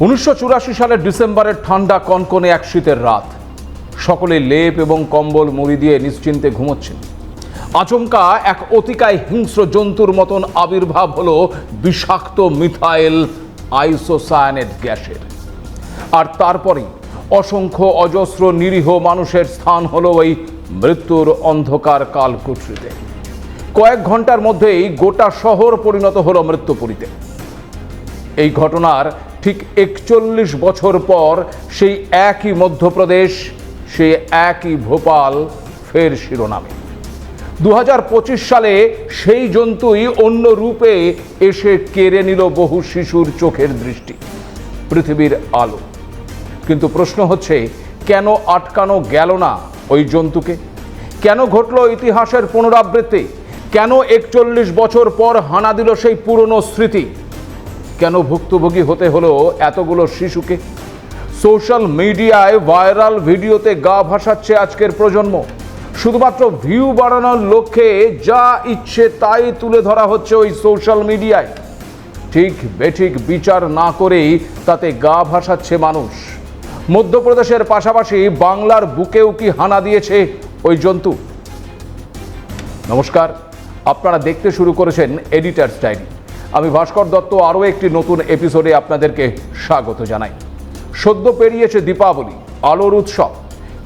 উনিশশো চুরাশি সালের ডিসেম্বরের ঠান্ডা কনকনে এক শীতের রাত। সকলে লেপ এবং কম্বল মুড়ি দিয়ে নিশ্চিন্তে ঘুমোচ্ছেন। আচমকা এক অতিকায় হিংস্র জন্তুর মতন আবির্ভাব হলো বিষাক্ত মিথাইল আইসোসায়ানেট গ্যাসের। আর তারপরেই অসংখ্য অজস্র নিরীহ মানুষের স্থান হলো ওই মৃত্যুর অন্ধকার কালকুটরিতে কয়েক ঘণ্টার মধ্যেই গোটা শহর পরিণত হলো মৃত্যুপুরীতে। এই ঘটনার ঠিক একচল্লিশ বছর পর সেই একই মধ্যপ্রদেশ, সেই একই ভোপাল ফের শিরোনামে। দু হাজার পঁচিশ সালে সেই জন্তুই অন্য রূপে এসে কেড়ে নিল বহু শিশুর চোখের দৃষ্টি, পৃথিবীর আলো। কিন্তু প্রশ্ন হচ্ছে, কেন আটকানো গেল না ওই জন্তুকে? কেন ঘটল ইতিহাসের পুনরাবৃত্তি? কেন একচল্লিশ বছর পর হানা দিল সেই পুরনো স্মৃতি? কেন ভুক্তভোগী হতে হলো এতগুলো শিশুকে? সোশ্যাল মিডিয়ায় ভাইরাল ভিডিওতে গা ভাসাচ্ছে আজকের প্রজন্ম। শুধুমাত্র ভিউ বাড়ানোর লক্ষ্যে যা ইচ্ছে তাই তুলে ধরা হচ্ছে ওই সোশ্যাল মিডিয়ায়। ঠিক বেঠিক বিচার না করেই তাতে গা ভাসাচ্ছে মানুষ। মধ্যপ্রদেশের পাশাপাশি বাংলার বুকেও কি হানা দিয়েছে ওই জন্তু? নমস্কার, আপনারা দেখতে শুরু করেছেন এডিটার ডায়েরি আমি ভাস্কর দত্ত, আরও একটি নতুন এপিসোডে আপনাদেরকে স্বাগত জানাই। সদ্য পেরিয়েছে দীপাবলি, আলোর উৎসব,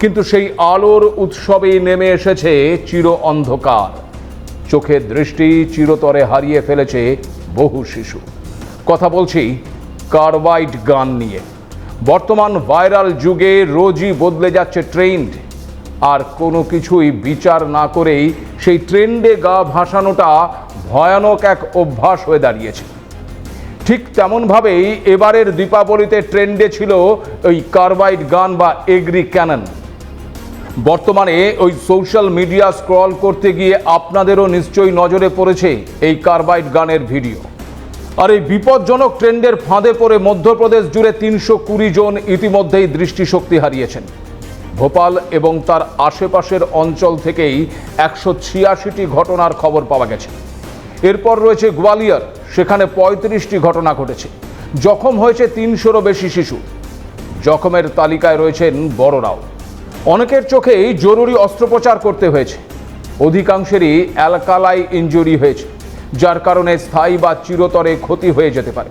কিন্তু সেই আলোর উৎসবেই নেমে এসেছে চির অন্ধকার। চোখের দৃষ্টি চিরতরে হারিয়ে ফেলেছে বহু শিশু। কথা বলছি কার্বাইড গান নিয়ে। বর্তমান ভাইরাল যুগে রোজই বদলে যাচ্ছে ট্রেন্ড। আর কোনো কিছুই বিচার না করেই সেই ট্রেন্ডে গা ভাসানোটা ভয়ানক এক অভ্যাস হয়ে দাঁড়িয়েছে। ঠিক তেমনভাবেই এবারের দীপাবলিতে ট্রেন্ডে ছিল ওই কার্বাইড গান বা এগ্রি ক্যানন। বর্তমানে ওই সোশ্যাল মিডিয়া স্ক্রল করতে গিয়ে আপনাদেরও নিশ্চয়ই নজরে পড়েছে এই কার্বাইড গানের ভিডিও। আর এই বিপজ্জনক ট্রেন্ডের ফাঁদে পড়ে মধ্যপ্রদেশ জুড়ে তিনশো কুড়ি জন ইতিমধ্যেই দৃষ্টিশক্তি হারিয়েছেন। ভোপাল এবং তার আশেপাশের অঞ্চল থেকেই একশো ছিয়াশিটি ঘটনার খবর পাওয়া গেছে। এরপর রয়েছে গোয়ালিয়র, সেখানে পঁয়ত্রিশটি ঘটনা ঘটেছে। জখম হয়েছে তিনশোরও বেশি শিশু। জখমের তালিকায় রয়েছেন বড়রাও অনেকের চোখেই জরুরি অস্ত্রোপচার করতে হয়েছে। অধিকাংশেরই অ্যালকালাই ইঞ্জুরি হয়েছে, যার কারণে স্থায়ী বা চিরতরে ক্ষতি হয়ে যেতে পারে।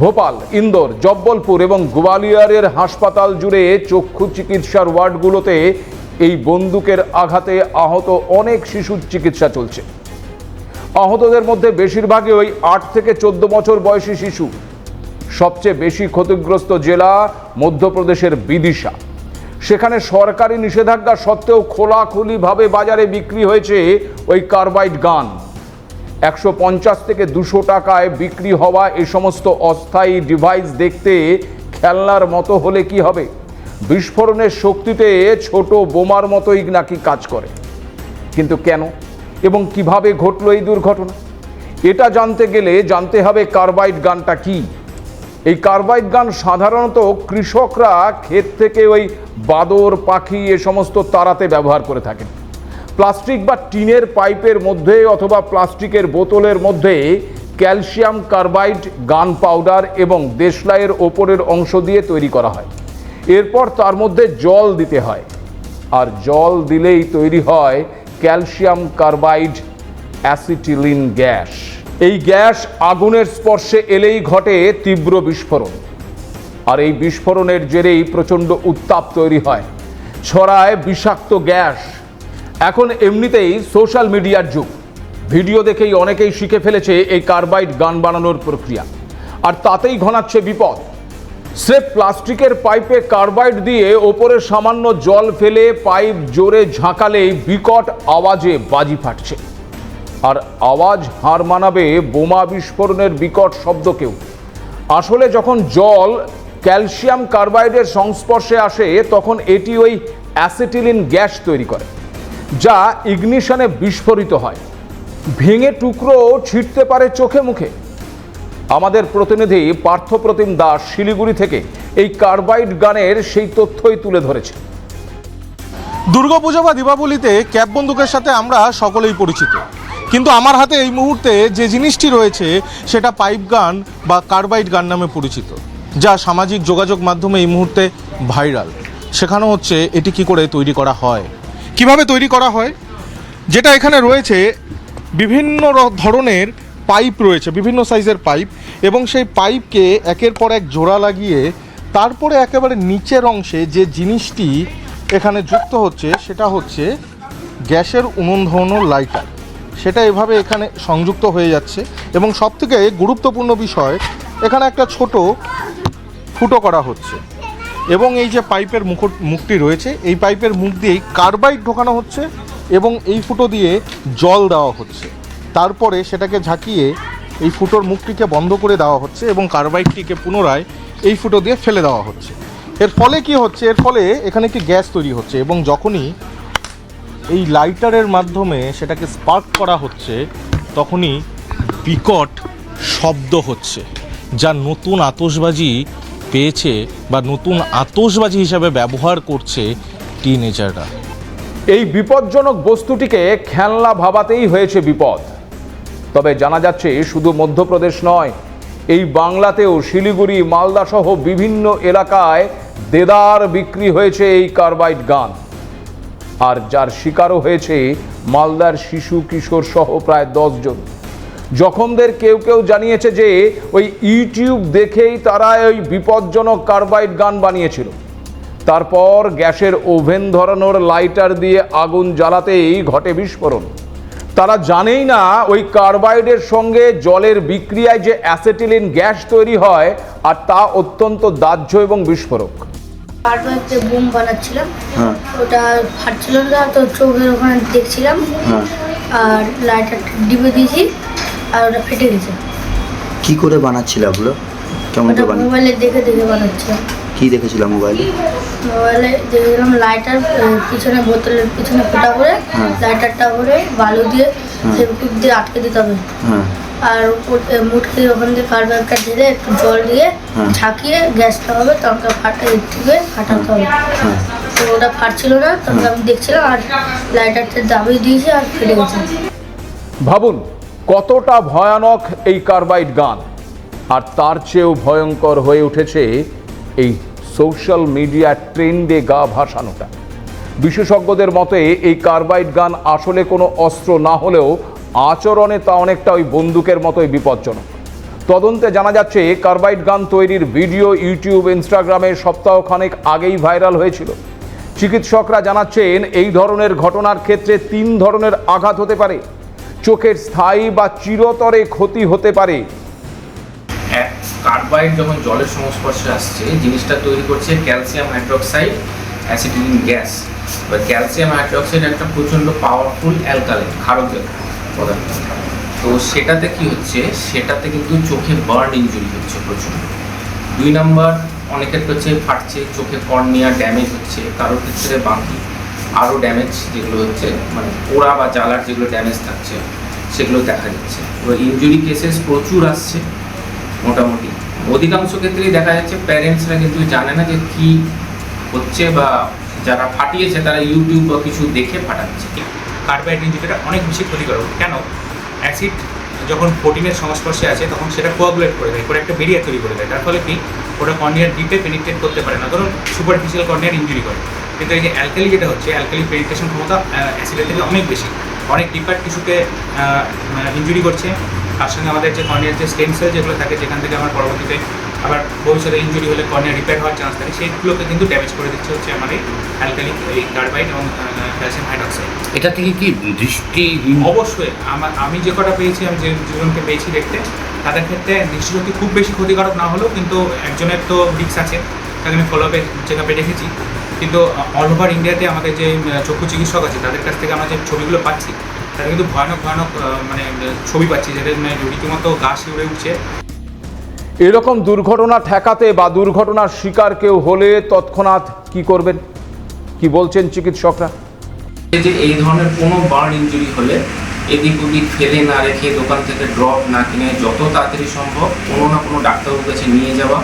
ভোপাল, ইন্দোর, জব্বলপুর এবং গোয়ালিয়রের হাসপাতাল জুড়ে চক্ষু চিকিৎসার ওয়ার্ডগুলোতে এই বন্দুকের আঘাতে আহত অনেক শিশুর চিকিৎসা চলছে। আহতদের মধ্যে বেশিরভাগই ওই আট থেকে চোদ্দ বছর বয়সী শিশু। সবচেয়ে বেশি ক্ষতিগ্রস্ত জেলা মধ্যপ্রদেশের বিদিশা। সেখানে সরকারি নিষেধাজ্ঞা সত্ত্বেও খোলাখুলিভাবে বাজারে বিক্রি হয়েছে ওই কার্বাইড গান। একশো পঞ্চাশ থেকে দুশো টাকায় বিক্রি হওয়া এই সমস্ত অস্থায়ী ডিভাইস দেখতে খেলনার মতো হলে কি হবে? বিস্ফোরণের শক্তিতে ছোট বোমার মতোই নাকি কাজ করে। কিন্তু কেন? এবং কীভাবে ঘটলো এই দুর্ঘটনা? এটা জানতে গেলে জানতে হবে কার্বাইড গানটা কি? এই কার্বাইড গান সাধারণত কৃষকরা ক্ষেত থেকে ওই বাদর, পাখি এ সমস্ত তাড়াতে ব্যবহার করে থাকেন। প্লাস্টিক বা টিনের পাইপের মধ্যে অথবা প্লাস্টিকের বোতলের মধ্যে ক্যালসিয়াম কার্বাইড, গান পাউডার এবং দেশলাইয়ের ওপরের অংশ দিয়ে তৈরি করা হয়। এরপর তার মধ্যে জল দিতে হয়। আর জল দিলেই তৈরি হয় ক্যালসিয়াম কার্বাইড অ্যাসিটিলিন গ্যাস। এই গ্যাস আগুনের স্পর্শে এলেই ঘটে তীব্র বিস্ফোরণ। আর এই বিস্ফোরণের জেরেই প্রচণ্ড উত্তাপ তৈরি হয়। ছড়ায় বিষাক্ত গ্যাস। এখন এমনিতেই সোশ্যাল মিডিয়ার যুগ। ভিডিও দেখেই অনেকেই শিখে ফেলেছে এই কার্বাইড গান বানানোর প্রক্রিয়া। আর তাতেই ঘনাচ্ছে বিপদ। স্রেফ প্লাস্টিকের পাইপে কার্বাইড দিয়ে ওপরে সামান্য জল ফেলে পাইপ জোরে ঝাঁকালেই বিকট আওয়াজে বাজি ফাটছে। আর আওয়াজ হার মানাবে বোমা বিস্ফোরণের বিকট শব্দকেও। আসলে যখন জল ক্যালসিয়াম কার্বাইডের সংস্পর্শে আসে, তখন এটি ওই অ্যাসিটিলিন গ্যাস তৈরি করে, যা ইগনিশনে বিস্ফোরিত হয়। ভেঙে টুকরো ছিটতে পারে চোখে মুখে। আমাদের প্রতিনিধি পার্থপ্রতিম দাস শিলিগুড়ি থেকে এই কার্বাইড গানের সেই তথ্যই তুলে ধরেছে দুর্গাপূজা বা দীপাবলিতে ক্যাব বন্দুকের সাথে আমরা সকলেই পরিচিত। কিন্তু আমার হাতে এই মুহূর্তে যে জিনিসটি রয়েছে, সেটা পাইপ গান বা কার্বাইড গান নামে পরিচিত, যা সামাজিক যোগাযোগ মাধ্যমে এই মুহূর্তে ভাইরাল। সেখানে হচ্ছে এটি কি করে তৈরি করা হয়? কীভাবে তৈরি করা হয়? যেটা এখানে রয়েছে, বিভিন্ন ধরনের পাইপ রয়েছে, বিভিন্ন সাইজের পাইপ, এবং সেই পাইপকে একের পর এক জোড়া লাগিয়ে তারপরে একেবারে নিচের অংশে যে জিনিসটি এখানে যুক্ত হচ্ছে, সেটা হচ্ছে গ্যাসের উনুন ধরানো লাইটার। সেটা এভাবে এখানে সংযুক্ত হয়ে যাচ্ছে, এবং সবথেকে গুরুত্বপূর্ণ বিষয়, এখানে একটা ছোট ফুটো করা হচ্ছে, এবং এই যে পাইপের মুকুট, মুখটি রয়েছে, এই পাইপের মুখ দিয়েই কার্বাইড ঢোকানো হচ্ছে, এবং এই ফুটো দিয়ে জল দেওয়া হচ্ছে। তারপরে সেটাকে ঝাঁকিয়ে এই ফুটোর মুখটিকে বন্ধ করে দেওয়া হচ্ছে এবং কার্বাইডটিকে পুনরায় এই ফুটো দিয়ে ফেলে দেওয়া হচ্ছে। এর ফলে কি হচ্ছে? এর ফলে এখানে একটি গ্যাস তৈরি হচ্ছে এবং যখনই এই লাইটারের মাধ্যমে সেটাকে স্পার্ক করা হচ্ছে, তখনই বিকট শব্দ হচ্ছে, যা নতুন আতসবাজি পেয়েছে বা নতুন আতসবাজি হিসাবে ব্যবহার করছে টিনেজাররা। এই বিপজ্জনক বস্তুটিকে খেলনা ভাবাতেই হয়েছে বিপদ। তবে জানা যাচ্ছে শুধু মধ্যপ্রদেশ নয়, এই বাংলাতেও শিলিগুড়ি, মালদা সহ বিভিন্ন এলাকায় দেদার বিক্রি হয়েছে এই কার্বাইড গান। আর যার শিকারও হয়েছে মালদার শিশু কিশোর সহ প্রায় জন। জখমদের কেউ কেউ জানিয়েছে যে ওই ইউটিউব দেখেই তারা ওই বিপজ্জনক কার্বাইড গান বানিয়েছিল। তারপর গ্যাসের ওভেন ধরানোর লাইটার দিয়ে আগুন জ্বালাতেই ঘটে বিস্ফোরণ। তারা জানেই না ওই কার্বাইডের সঙ্গে জলের বিক্রিয়ায় যে অ্যাসেটিলিন গ্যাস তৈরি হয় আর তা অত্যন্ত দাহ্য এবং বিস্ফোরক। কার্বাইডে বোম বানাচ্ছিলাম হ্যাঁ। ওটা ফাটছিল না তো চোখের ওখানে দেখছিলাম। হ্যাঁ। আর লাইটারটা ডিবে দিয়েছি আর ওটা ফেটে গেছে। কি করে বানাচ্ছিল ওগুলো? কেমন মোবাইলে দেখে দেখে বানাচ্ছিলাম। কি দেখেছিলাম মোবাইলে মোবাইলে দেখেছিলাম লাইটার পিছনে বোতলের পিছনে ফোটা করে হ্যাঁ। লাইটারটা করে বালু দিয়ে ফেভিকুইক দিয়ে আটকে দিতে হবে। হ্যাঁ। আর মুটকি ওখান দিয়ে কার্বাইডটা ঢেলে একটু জল দিয়ে হ্যাঁ। ঝাঁকিয়ে গ্যাসটা হবে তখন ফাটা থেকে ফাটাতে হবে। হ্যাঁ। তো ওটা ফাটছিল না তখন আমি দেখছিলাম আর লাইটারটা দাবি দিয়েছি আর ফেটে গেছে। ভাবুন কতটা ভয়ানক এই কার্বাইড গান। আর তার চেয়েও ভয়ঙ্কর হয়ে উঠেছে এই সোশ্যাল মিডিয়া ট্রেন্ডে গা ভাসানোটা। বিশেষজ্ঞদের মতে, এই কার্বাইড গান আসলে কোনো অস্ত্র না হলেও আচরণে তা অনেকটা ওই বন্দুকের মতোই বিপজ্জনক। তদন্তে জানা যাচ্ছে, কার্বাইড গান তৈরির ভিডিও ইউটিউব, ইনস্টাগ্রামে সপ্তাহখানেক আগেই ভাইরাল হয়েছিল। চিকিৎসকরা জানাচ্ছেন, এই ধরনের ঘটনার ক্ষেত্রে তিন ধরনের আঘাত হতে পারে। চোখের স্থায়ী বা চিরতরে ক্ষতি হতে পারে। কার্বাইড যখন জলের সংস্পর্শে আসছে, জিনিসটা তৈরি করছে ক্যালসিয়াম হাইড্রোক্সাইড অ্যাসিডিন গ্যাস। এবার ক্যালসিয়াম হাইড্রোক্সাইড একটা প্রচণ্ড পাওয়ারফুল অ্যালকালিন ক্ষারকের পদার্থ। তো সেটাতে কি হচ্ছে? সেটাতে কিন্তু চোখে বার্ন ইঞ্জুরি হচ্ছে প্রচণ্ড। দুই নাম্বার অনেকের হচ্ছে ফাটছে, চোখে কর্নিয়া ড্যামেজ হচ্ছে, কারোর ক্ষেত্রে বাকি আরও ড্যামেজ যেগুলো হচ্ছে মানে পোড়া বা জ্বালার যেগুলো ড্যামেজ থাকছে, সেগুলো দেখা যাচ্ছে। এবার ইঞ্জুরি কেসেস প্রচুর আসছে। মোটামুটি। অধিকাংশ ক্ষেত্রেই দেখা যাচ্ছে প্যারেন্টসরা কিন্তু জানে না যে কি হচ্ছে বা যারা ফাটিয়েছে তারা ইউটিউব বা কিছু দেখে ফাটাচ্ছে। কার্বাইড ইঞ্জুরিটা অনেক বেশি ক্ষতিকারক কেন? অ্যাসিড যখন প্রোটিনের সংস্পর্শে আছে, তখন সেটা কোয়াগুলেট করে দেয়, করে একটা বেরিয়া তৈরি করে দেয়। তার ফলে কি? ওটা কর্নিয়ার ডিপে পেনিট্রেট করতে পারে না। ধরুন সুপারফিশিয়াল কর্নিয়ার ইঞ্জুরি করে। কিন্তু এই যে অ্যালকালি যেটা হচ্ছে অ্যালকালি পেনিট্রেশন ক্ষমতা অ্যাসিডের থেকে অনেক বেশি। অনেক ডিপার টিস্যুকে ইঞ্জুরি করছে। তার সঙ্গে আমাদের যে কর্নিয়ার যে স্টেম সেল যেগুলো থাকে যেখান থেকে আমার পরবর্তীতে আবার ভবিষ্যতে ইঞ্জুরি হলে কর্নিয়া রিপেয়ার হওয়ার চান্স থাকে সেইগুলোকে কিন্তু ড্যামেজ করে দিচ্ছে হচ্ছে আমার এই অ্যালকালি এই কার্বাইড এবং ক্যালসিয়াম হাইড্রক্সাইড এটা থেকে কি দৃষ্টি অবশ্যই আমার আমি যে কটা পেয়েছি আমি যে দুজনকে পেয়েছি দেখতে তাদের ক্ষেত্রে দৃষ্টিশক্তি খুব বেশি ক্ষতিকারক না হলেও কিন্তু একজনের তো রিক্স আছে তাকে আমি ফলো আপে চেক আপে রেখেছি কিন্তু অল ওভার ইন্ডিয়াতে আমাদের যে চক্ষু চিকিৎসক আছে তাদের কাছ থেকে আমরা যে ছবিগুলো পাচ্ছি তারা কিন্তু ভয়ানক ভয়ানক মানে ছবি পাচ্ছি যাদের মানে রীতিমতো গা শিউড়ে উঠছে। এরকম দুর্ঘটনা ঠেকাতে বা দুর্ঘটনার শিকার কেউ হলে তৎক্ষণাৎ কি করবেন? কি বলছেন চিকিৎসকরা? এই যে এই ধরনের কোনো বার্ন ইঞ্জুরি হলে এদিক ওদিক ফেলে না রেখে দোকান থেকে ড্রপ না কিনে যত তাড়াতাড়ি সম্ভব কোনো না কোনো ডাক্তারবাবুর কাছে নিয়ে যাওয়া।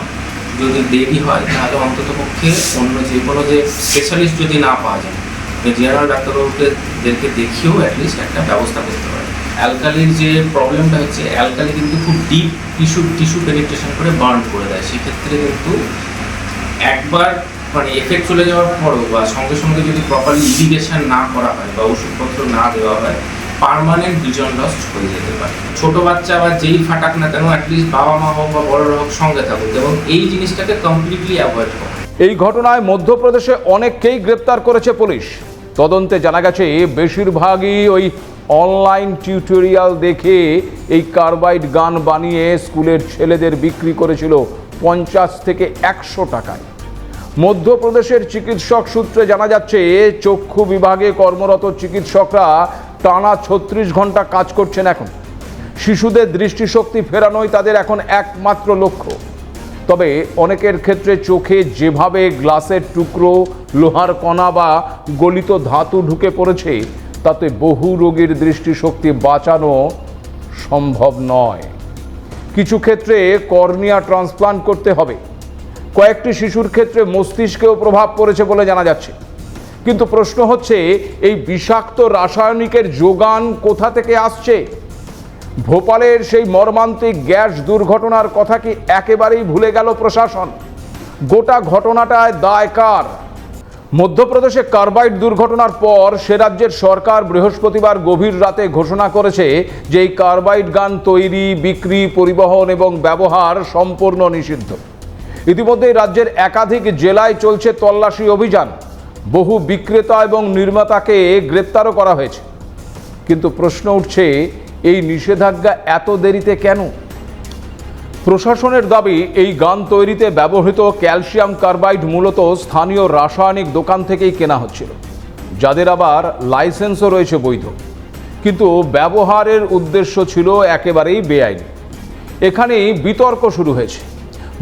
যদি দেরি হয় তাহলে অন্তত পক্ষে অন্য যে কোনো যে স্পেশালিস্ট যদি না পাওয়া যায় জেনারেল ডাক্তারবাবুদেরকে দেখিয়েও অ্যাটলিস্ট একটা ব্যবস্থা করতে পারে। অ্যালকালির যে প্রবলেমটা হচ্ছে, অ্যালকালি কিন্তু খুব ডিপ টিস্যু টিস্যু পেনিট্রেশন করে বার্ন করে দেয়। সেক্ষেত্রে কিন্তু একবার মানে এফেক্ট চলে যাওয়ার পরও বা সঙ্গে সঙ্গে যদি প্রপারলি ইরিগেশন না করা হয় বা ওষুধপত্র না দেওয়া হয় পার্মানেন্ট ভিজন লস হয়ে যেতে পারে। ছোট বাচ্চা বা যেই ফাটাক না কেন অ্যাটলিস্ট বাবা মা হোক বা বড়রা হোক সঙ্গে থাকুক। এবং এই জিনিসটাকে কমপ্লিটলি অ্যাভয়েড করা। এই ঘটনায় মধ্যপ্রদেশে অনেককেই গ্রেপ্তার করেছে পুলিশ। তদন্তে জানা গেছে, বেশিরভাগই ওই অনলাইন টিউটোরিয়াল দেখে এই কার্বাইড গান বানিয়ে স্কুলের ছেলেদের বিক্রি করেছিল পঞ্চাশ থেকে একশো টাকায়। মধ্যপ্রদেশের চিকিৎসক সূত্রে জানা যাচ্ছে, চক্ষু বিভাগে কর্মরত চিকিৎসকরা টানা ছত্রিশ ঘণ্টা কাজ করছেন এখন। শিশুদের দৃষ্টিশক্তি ফেরানোই তাদের এখন একমাত্র লক্ষ্য। তবে অনেকের ক্ষেত্রে চোখে যেভাবে গ্লাসের টুকরো, লোহার কণা বা গলিত ধাতু ঢুকে পড়েছে, তাতে বহু রোগীর দৃষ্টিশক্তি বাঁচানো সম্ভব নয়। কিছু ক্ষেত্রে কর্নিয়া ট্রান্সপ্লান্ট করতে হবে। কয়েকটি শিশুর ক্ষেত্রে মস্তিষ্কেও প্রভাব পড়েছে বলে জানা যাচ্ছে। কিন্তু প্রশ্ন হচ্ছে, এই বিষাক্ত রাসায়নিকের যোগান কোথা থেকে আসছে? ভোপালের সেই মর্মান্তিক গ্যাস দুর্ঘটনার কথা কি একেবারেই ভুলে গেল প্রশাসন? গোটা ঘটনাটায় দায় কার? মধ্যপ্রদেশে কার্বাইড দুর্ঘটনার পর সে রাজ্যের সরকার বৃহস্পতিবার গভীর রাতে ঘোষণা করেছে যে এই কার্বাইড গান তৈরি, বিক্রি, পরিবহন এবং ব্যবহার সম্পূর্ণ নিষিদ্ধ। ইতিমধ্যেই রাজ্যের একাধিক জেলায় চলছে তল্লাশি অভিযান। বহু বিক্রেতা এবং নির্মাতাকে গ্রেপ্তারও করা হয়েছে। কিন্তু প্রশ্ন উঠছে এই নিষেধাজ্ঞা এত দেরিতে কেন? প্রশাসনের দাবি, এই গান তৈরিতে ব্যবহৃত ক্যালসিয়াম কার্বাইড মূলত স্থানীয় রাসায়নিক দোকান থেকেই কেনা হচ্ছিল, যাদের আবার লাইসেন্সও রয়েছে বৈধ। কিন্তু ব্যবহারের উদ্দেশ্য ছিল একেবারেই বেআইনি। এখানেই বিতর্ক শুরু হয়েছে।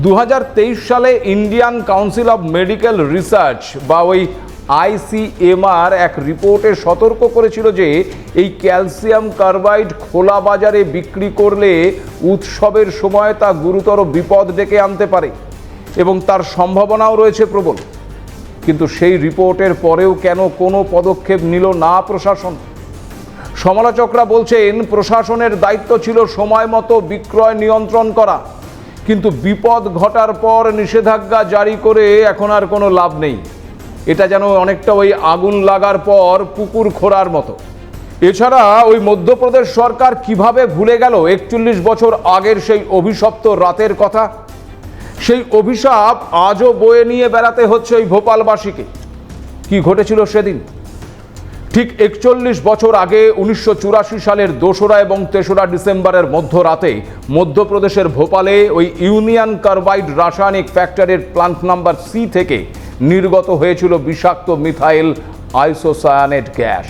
দু হাজার তেইশ সালে Indian Council of Medical Research বা ওই আইসিএমআর এক রিপোর্টে সতর্ক করেছিল যে এই ক্যালসিয়াম কার্বাইড খোলা বাজারে বিক্রি করলে উৎসবের সময় তা গুরুতর বিপদ ডেকে আনতে পারে এবং তার সম্ভাবনাও রয়েছে প্রবল। কিন্তু সেই রিপোর্টের পরেও কেন কোনো পদক্ষেপ নিল না প্রশাসন? সমালোচকরা বলছেন, প্রশাসনের দায়িত্ব ছিল সময় মতো বিক্রয় নিয়ন্ত্রণ করা। কিন্তু বিপদ ঘটার পর নিষেধাজ্ঞা জারি করে এখন আর কোনো লাভ নেই। এটা যেন অনেকটা ওই আগুন লাগার পর পুকুর খোঁড়ার মতো। এছাড়া ওই মধ্যপ্রদেশ সরকার কীভাবে ভুলে গেল একচল্লিশ বছর আগের সেই অভিশপ্ত রাতের কথা? সেই অভিশাপ আজও বয়ে নিয়ে বেড়াতে হচ্ছে ওই ভোপালবাসীকে। কি ঘটেছিল সেদিন? ঠিক একচল্লিশ বছর আগে উনিশশো চুরাশি সালের দোসরা এবং তেসরা ডিসেম্বরের মধ্যরাতে মধ্যপ্রদেশের ভোপালে ওই ইউনিয়ন কার্বাইড রাসায়নিক ফ্যাক্টরির প্লান্ট নাম্বার সি থেকে নির্গত হয়েছিল বিষাক্ত মিথাইল আইসোসায়ানেট গ্যাস।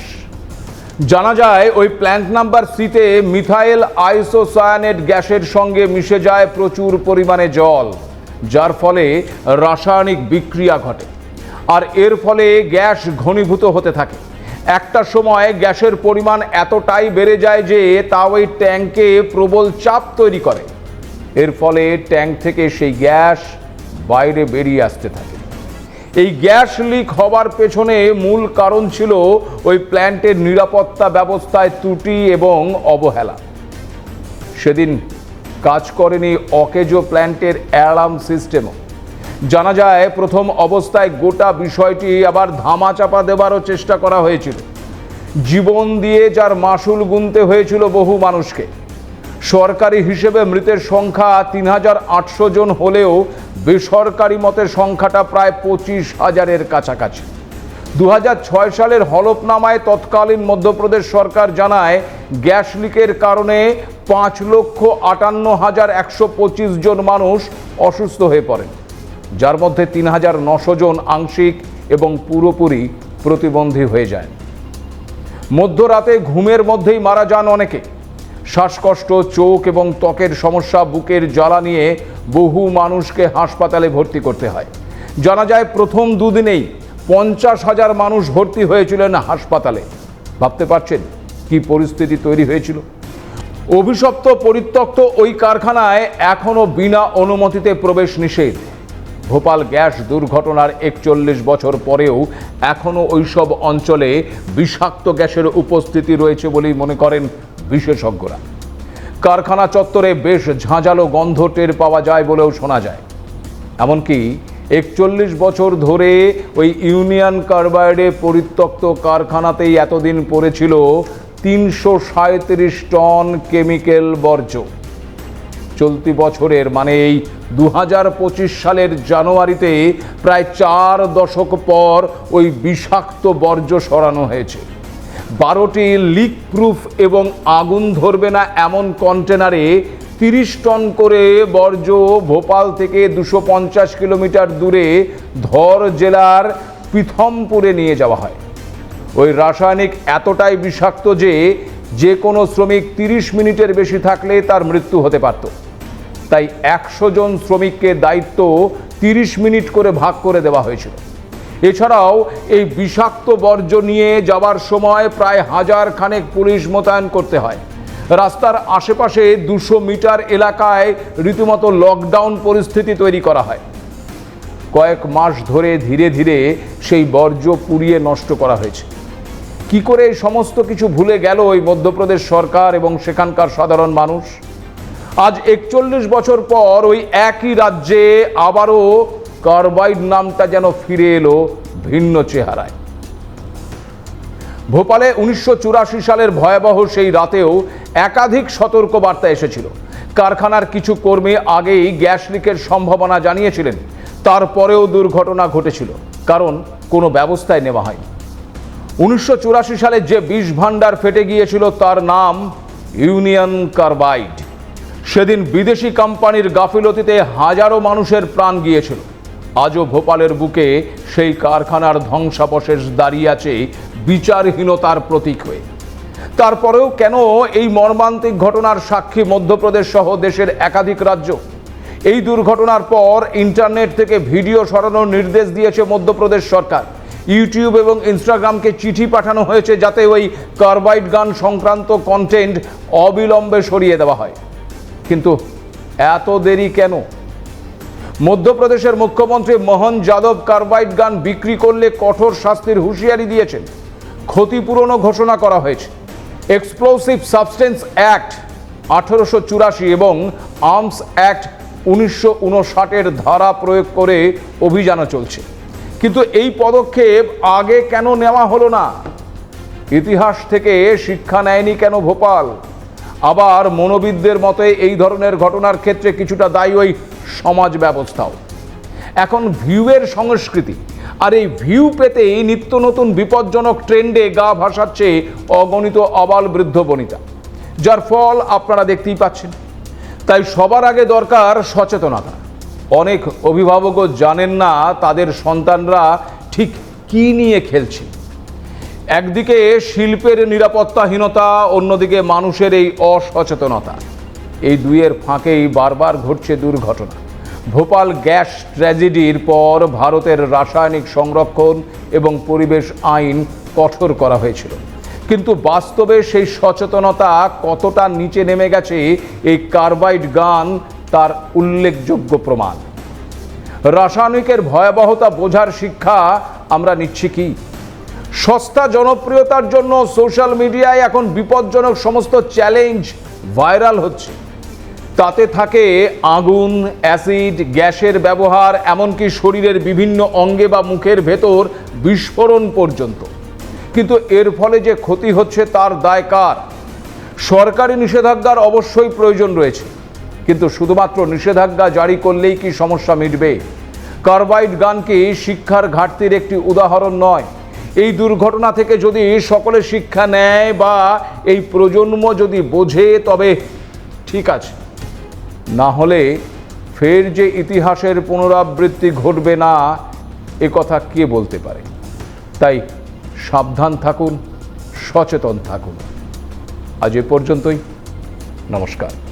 জানা যায়, ওই প্ল্যান্ট নাম্বার সিতে মিথাইল আইসোসায়ানেট গ্যাসের সঙ্গে মিশে যায় প্রচুর পরিমাণে জল, যার ফলে রাসায়নিক বিক্রিয়া ঘটে। আর এর ফলে গ্যাস ঘনীভূত হতে থাকে। একটা সময় গ্যাসের পরিমাণ এতটাই বেড়ে যায় যে তা ওই ট্যাঙ্কে প্রবল চাপ তৈরি করে। এর ফলে ট্যাঙ্ক থেকে সেই গ্যাস বাইরে বেরিয়ে আসতে থাকে। এই গ্যাস লিক হবার পেছনে মূল কারণ ছিল ওই প্ল্যান্টের নিরাপত্তা ব্যবস্থায় ত্রুটি এবং অবহেলা। সেদিন কাজ করেনি অকেজো প্ল্যান্টের অ্যালার্ম সিস্টেমও। জানা যায়, প্রথম অবস্থায় গোটা বিষয়টি আবার ধামাচাপা দেবারও চেষ্টা করা হয়েছিল। জীবন দিয়ে যার মাসুল গুনতে হয়েছিল বহু মানুষকে। সরকারি হিসেবে মৃতের সংখ্যা তিন হাজার আটশো জন হলেও বেসরকারি মতে সংখ্যাটা প্রায় পঁচিশ হাজারের কাছাকাছি। দু হাজার ছয় সালের হলফনামায় তৎকালীন মধ্যপ্রদেশ সরকার জানায়, গ্যাস লিকের কারণে পাঁচ লক্ষ আটান্ন হাজার একশো পঁচিশ জন মানুষ অসুস্থ হয়ে পড়েন। যার মধ্যে তিন হাজার নশো জন আংশিক এবং পুরোপুরি প্রতিবন্ধী হয়ে যায়। মধ্যরাতে ঘুমের মধ্যেই মারা যান অনেকে। শ্বাসকষ্ট, চোখ এবং ত্বকের সমস্যা, বুকের জ্বালা নিয়ে বহু মানুষকে হাসপাতালে ভর্তি করতে হয়। জানা যায় প্রথম দুদিনেই পঞ্চাশ হাজার মানুষ ভর্তি হয়েছিলেন হাসপাতালে। ভাবতে পারছেন কি পরিস্থিতি তৈরি হয়েছিল? অভিশপ্ত, পরিত্যক্ত ওই কারখানায় এখনও বিনা অনুমতিতে প্রবেশ নিষেধ। ভোপাল গ্যাস দুর্ঘটনার একচল্লিশ বছর পরেও এখনও ওইসব অঞ্চলে বিষাক্ত গ্যাসের উপস্থিতি রয়েছে বলেই মনে করেন বিশেষজ্ঞরা। কারখানা চত্বরে বেশ ঝাঁঝালো গন্ধ টের পাওয়া যায় বলেও শোনা যায়। এমনকি একচল্লিশ বছর ধরে ওই ইউনিয়ন কার্বাইডে পরিত্যক্ত কারখানাতেই এতদিন পড়েছিল তিনশো সাঁত্রিশ টন কেমিক্যাল বর্জ্য। চলতি বছরের মানে এই দু হাজার পঁচিশ সালের জানুয়ারিতে প্রায় চার দশক পর ওই বিষাক্ত বর্জ্য সরানো হয়েছে। বারোটি লিক প্রুফ এবং আগুন ধরবে না এমন কন্টেনারে তিরিশ টন করে বর্জ্য ভোপাল থেকে দুশো পঞ্চাশ কিলোমিটার দূরে ধর জেলার পিথমপুরে নিয়ে যাওয়া হয়। ওই রাসায়নিক এতটাই বিষাক্ত যে যে কোনো শ্রমিক তিরিশ মিনিটের বেশি থাকলে তার মৃত্যু হতে পারত। তাই একশো জন শ্রমিককে দায়িত্ব তিরিশ মিনিট করে ভাগ করে দেওয়া হয়েছিল। এছাড়াও এই বিষাক্ত বর্জ্য নিয়ে যাবার সময় প্রায় হাজার খানেক পুলিশ মোতায়েন করতে হয়। রাস্তার আশেপাশে দুশো মিটার এলাকায় রীতিমতো লকডাউন পরিস্থিতি তৈরি করা হয়। কয়েক মাস ধরে ধীরে ধীরে সেই বর্জ্য পুড়িয়ে নষ্ট করা হয়েছে। কি করে সমস্ত কিছু ভুলে গেল ওই মধ্যপ্রদেশ সরকার এবং সেখানকার সাধারণ মানুষ? আজ একচল্লিশ বছর পর ওই একই রাজ্যে আবারও কার্বাইড নামটা যেন ফিরে এলো ভিন্ন চেহারায়। ভোপালে উনিশশো চুরাশি সালের ভয়াবহ সেই রাতেও একাধিক সতর্কবার্তা এসেছিল। কারখানার কিছু কর্মী আগেই গ্যাস লিকের সম্ভাবনা জানিয়েছিলেন। তারপরেও দুর্ঘটনা ঘটেছিল, কারণ কোনো ব্যবস্থায় নেওয়া হয়নি। উনিশশো চুরাশি সালে যে বিষ ভাণ্ডার ফেটে গিয়েছিল তার নাম ইউনিয়ন কার্বাইড। সেদিন বিদেশি কোম্পানির গাফিলতিতে হাজারো মানুষের প্রাণ গিয়েছিল। আজও ভোপালের বুকে সেই কারখানার ধ্বংসাবশেষ দাঁড়িয়ে আছে বিচারহীনতার প্রতীক হয়ে। তারপরেও কেন এই মর্মান্তিক ঘটনার সাক্ষী মধ্যপ্রদেশ সহ দেশের একাধিক রাজ্য? এই দুর্ঘটনার পর ইন্টারনেট থেকে ভিডিও সরানোর নির্দেশ দিয়েছে মধ্যপ্রদেশ সরকার। ইউটিউব এবং ইনস্টাগ্রামকে চিঠি পাঠানো হয়েছে যাতে ওই কার্বাইড গান সংক্রান্ত কন্টেন্ট অবিলম্বে সরিয়ে দেওয়া হয়। কিন্তু এত দেরি কেন? মধ্যপ্রদেশের মুখ্যমন্ত্রী মোহন যাদব কার্বাইড গান বিক্রি করলে কঠোর শাস্তির হুঁশিয়ারি দিয়েছেন। ক্ষতিপূরণও ঘোষণা করা হয়েছে। এক্সপ্লোসিভ সাবস্টেন্স অ্যাক্ট আঠেরোশো চুরাশি এবং আর্মস অ্যাক্ট উনিশশো উনষাটের ধারা প্রয়োগ করে অভিযানও চলছে। কিন্তু এই পদক্ষেপ আগে কেন নেওয়া হলো না? ইতিহাস থেকে শিক্ষা নেয়নি কেন ভোপাল? আবার মনোবিদদের মতে এই ধরনের ঘটনার ক্ষেত্রে কিছুটা দায়ী ওই সমাজ ব্যবস্থাও। এখন ভিউয়ের সংস্কৃতি, আর এই ভিউ পেতেই নিত্য নতুন বিপজ্জনক ট্রেন্ডে গা ভাসাচ্ছে অগণিত অবাল বৃদ্ধ বনিতা। যার ফল আপনারা দেখতেই পাচ্ছেন। তাই সবার আগে দরকার সচেতনতা। অনেক অভিভাবকও জানেন না তাদের সন্তানরা ঠিক কী নিয়ে খেলছে। একদিকে শিল্পের নিরাপত্তাহীনতা, অন্যদিকে মানুষের এই অসচেতনতা। এই দুইয়ের ফাঁকেই বারবার ঘটছে দুর্ঘটনা। ভোপাল গ্যাস ট্র্যাজেডির পর ভারতের রাসায়নিক সংরক্ষণ এবং পরিবেশ আইন কঠোর করা হয়েছিল। কিন্তু বাস্তবে সেই সচেতনতা কতটা নিচে নেমে গেছে এই কার্বাইড গান তার উল্লেখযোগ্য প্রমাণ। রাসায়নিকের ভয়াবহতা বোঝার শিক্ষা আমরা নিচ্ছি কি? সস্তা জনপ্রিয়তার জন্য সোশ্যাল মিডিয়ায় এখন বিপজ্জনক সমস্ত চ্যালেঞ্জ ভাইরাল হচ্ছে। তাতে থাকে আগুন, অ্যাসিড, গ্যাসের ব্যবহার, এমনকি শরীরের বিভিন্ন অঙ্গে বা মুখের ভেতর বিস্ফোরণ পর্যন্ত। কিন্তু এর ফলে যে ক্ষতি হচ্ছে তার দায় কার? সরকারি নিষেধাজ্ঞার অবশ্যই প্রয়োজন রয়েছে। কিন্তু শুধুমাত্র নিষেধাজ্ঞা জারি করলেই কি সমস্যা মিটবে? কার্বাইড গানকে শিক্ষার ঘাটতির একটি উদাহরণ নয়? এই দুর্ঘটনা থেকে যদি সকলে শিক্ষা নেয় বা এই প্রজন্ম যদি বোঝে, তবে ঠিক আছে। না হলে ফের যে ইতিহাসের পুনরাবৃত্তি ঘটবে না, এ কথা কে বলতে পারে? তাই সাবধান থাকুন, সচেতন থাকুন। আজ এ পর্যন্তই। নমস্কার।